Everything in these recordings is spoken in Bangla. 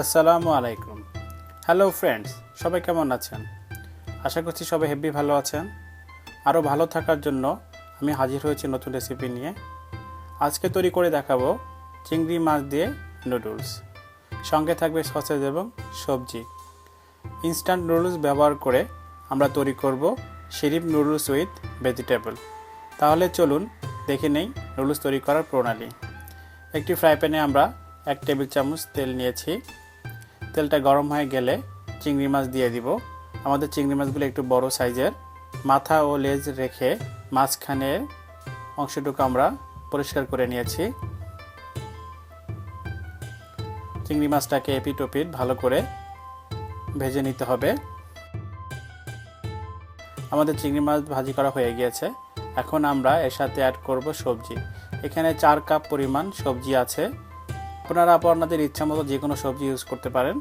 আসসালামু আলাইকুম। হ্যালো ফ্রেন্ডস সবাই কেমন আছেন? আশা করছি সবাই হেভি ভালো আছেন। আরও ভালো থাকার জন্য আমি হাজির হয়েছি নতুন রেসিপি নিয়ে। আজকে তৈরি করে দেখাবো চিংড়ি মাছ দিয়ে নুডলস সঙ্গে থাকবে সসেজ এবং সবজি। ইনস্ট্যান্ট নুডলস ব্যবহার করে আমরা তৈরি করব শিরিপ নুডলস উইথ ভেজিটেবল তাহলে চলুন দেখে নেই নুডলস তৈরি করার প্রণালী। একটি ফ্রাই প্যানে আমরা এক টেবিল চামচ তেল নিয়েছি। তেলটা গরম হয়ে গেলে চিংড়ি মাছ দিয়ে দিব। আমাদের চিংড়ি মাছগুলো একটু বড় সাইজের। মাথা ও লেজ রেখে মাঝখানের অংশটুকু আমরা পরিষ্কার করে নিয়েছি। চিংড়ি মাছটাকে এপিট ওপিট ভালো করে ভেজে নিতে হবে। আমাদের চিংড়ি মাছ ভাজি করা হয়ে গিয়েছে। এখন আমরা এর সাথে অ্যাড করব সবজি। এখানে চার কাপ পরিমাণ সবজি আছে। আপনারা আপনাদের ইচ্ছা মতো যে কোনো সবজি ইউজ করতে পারেন।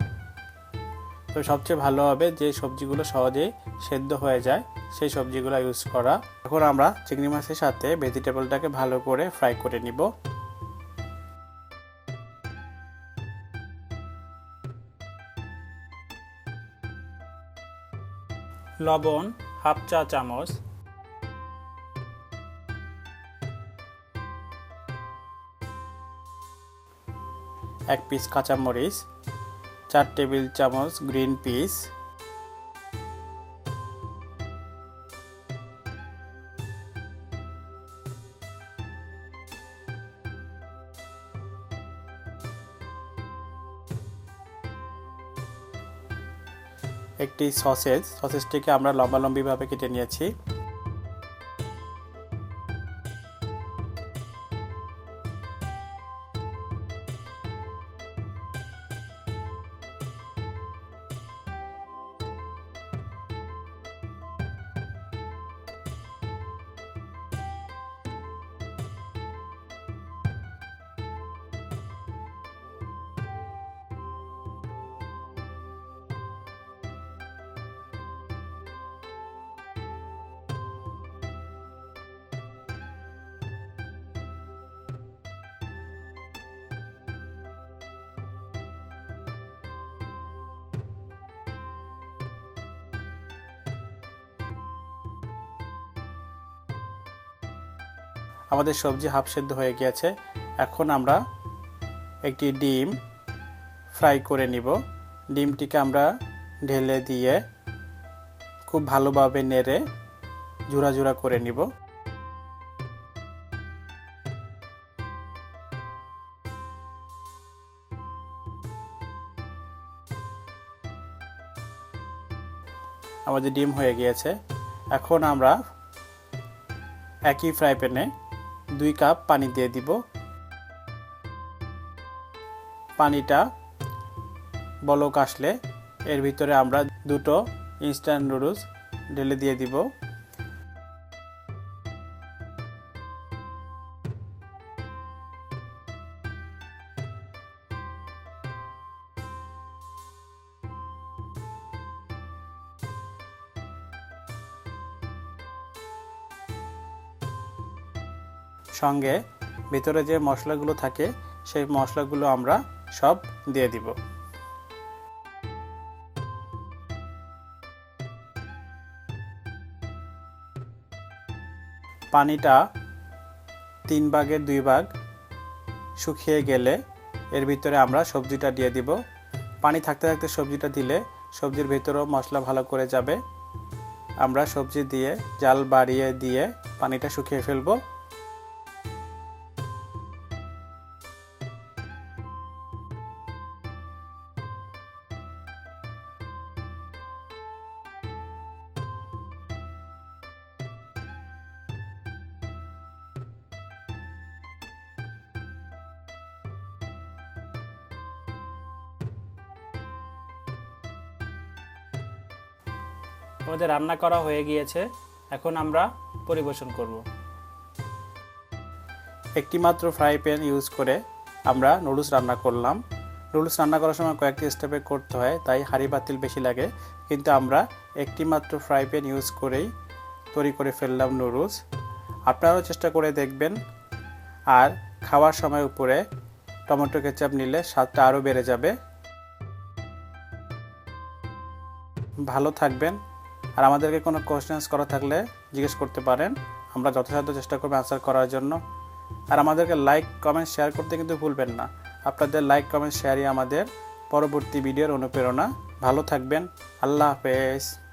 তো সবচেয়ে ভালো হবে যে সবজিগুলো সহজেই সেদ্ধ হয়ে যায়, সেই সবজিগুলো ইউজ করা। এখন আমরা চিংড়ি মাছের সাথে ভেজিটেবলটাকে ভালো করে ফ্রাই করে নিব। লবণ হাফ চা চামচ এক পিস কাঁচামরিচ, চার টেবিল চামচ গ্রিন পিস একটি সসেজ সসেজটিকে আমরা লম্বা লম্বিভাবে কেটে নিয়েছি। আমাদের সবজি হাফ সেদ্ধ হয়ে গিয়েছে। এখন আমরা একটি ডিম ফ্রাই করে নিব। ডিমটিকে আমরা ঢেলে দিয়ে খুব ভালোভাবে নেড়ে জোড়া জোড়া করে নিব। আমাদের ডিম হয়ে গিয়েছে। এখন আমরা একই ফ্রাই প্যানে দুই কাপ পানি দিয়ে দিব। পানিটা বলক আসলে এর ভিতরে আমরা দুটো ইনস্ট্যান্ট নুডলস ঢেলে দিয়ে দিব। সঙ্গে ভিতরে যে মশলাগুলো থাকে, সেই মশলাগুলো আমরা সব দিয়ে দিব। পানিটা তিন ভাগের দুই ভাগ শুকিয়ে গেলে এর ভিতরে আমরা সবজিটা দিয়ে দিব। পানি থাকতে থাকতে সবজিটা দিলে সবজির ভিতরেও মশলা ভালো করে যাবে। আমরা সবজি দিয়ে জাল বাড়িয়ে দিয়ে পানিটা শুকিয়ে ফেলব। আমাদের রান্না করা হয়ে গিয়েছে, এখন আমরা পরিবেশন করব। একটি মাত্র ফ্রাই প্যান ইউজ করে আমরা নুডলস রান্না করলাম। নুডলস রান্না করার সময় কয়েকটি স্টেপে করতে হয়, তাই হাঁড়ি বাতিল বেশি লাগে। কিন্তু আমরা একটি মাত্র ফ্রাই প্যান ইউজ করেই তৈরি করে ফেললাম নুডলস আপনারাও চেষ্টা করে দেখবেন। আর খাওয়ার সময় উপরে টমেটো কেচাপ নিলে স্বাদটা আরও বেড়ে যাবে। ভালো থাকবেন। আর আমাদেরকে কোনো কোয়েশ্চেন্স করা থাকলে জিজ্ঞেস করতে পারেন। আমরা যথাসাধ্য চেষ্টা করব অ্যান্সার করার জন্য। আর আমাদেরকে লাইক কমেন্ট শেয়ার করতে কিন্তু ভুলবেন না। আপনাদের লাইক কমেন্ট শেয়ারই আমাদের পরবর্তী ভিডিওর অনুপ্রেরণা। ভালো থাকবেন। আল্লাহ হাফেজ।